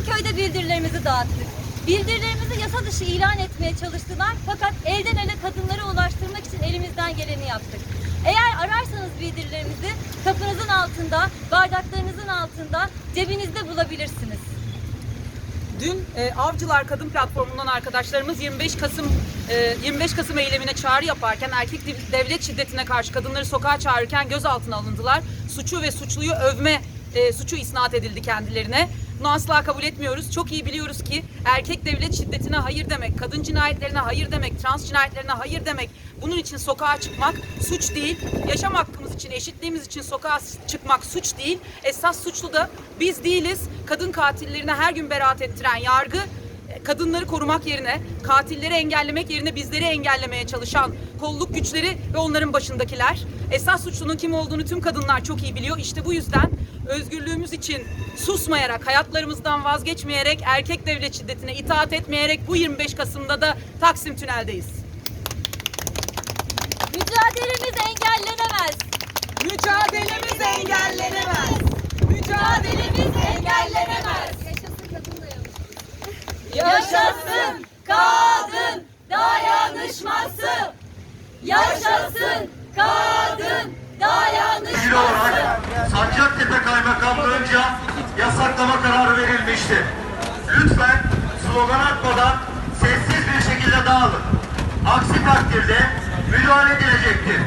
bildirilerimizi dağıttık. Bildirilerimizi yasa dışı ilan etmeye çalıştılar fakat elden ele kadınlara ulaştırmak için elimizden geleni yaptık. Eğer ararsanız bildirilerimizi kapınızın altında, bardaklarınızın altında, cebinizde bulabilirsiniz. Dün e, Avcılar Kadın Platformu'ndan arkadaşlarımız 25 Kasım e, 25 Kasım eylemine çağrı yaparken erkek dev- devlet şiddetine karşı kadınları sokağa çağırırken gözaltına alındılar. Suçu ve suçluyu övme e, suçu isnat edildi kendilerine. Bunu asla kabul etmiyoruz. Çok iyi biliyoruz ki erkek devlet şiddetine hayır demek, kadın cinayetlerine hayır demek, trans cinayetlerine hayır demek. Bunun için sokağa çıkmak suç değil. Yaşam hakkımız için, eşitliğimiz için sokağa çıkmak suç değil. Esas suçlu da biz değiliz. Kadın katillerine her gün beraat ettiren yargı kadınları korumak yerine, katilleri engellemek yerine bizleri engellemeye çalışan kolluk güçleri ve onların başındakiler. Esas suçlunun kim olduğunu tüm kadınlar çok iyi biliyor. İşte bu yüzden özgürlüğümüz için susmayarak, hayatlarımızdan vazgeçmeyerek, erkek devlet şiddetine itaat etmeyerek bu 25 Kasım'da da Taksim Tünel'deyiz. Yaşasın kadın dayanışması. Yaşasın kadın ilgili olarak dayanışması. Sancaktepe Kaymakamlığı'nca yasaklama kararı verilmişti. Lütfen slogan atmadan sessiz bir şekilde dağılın. Aksi takdirde müdahale edilecektir.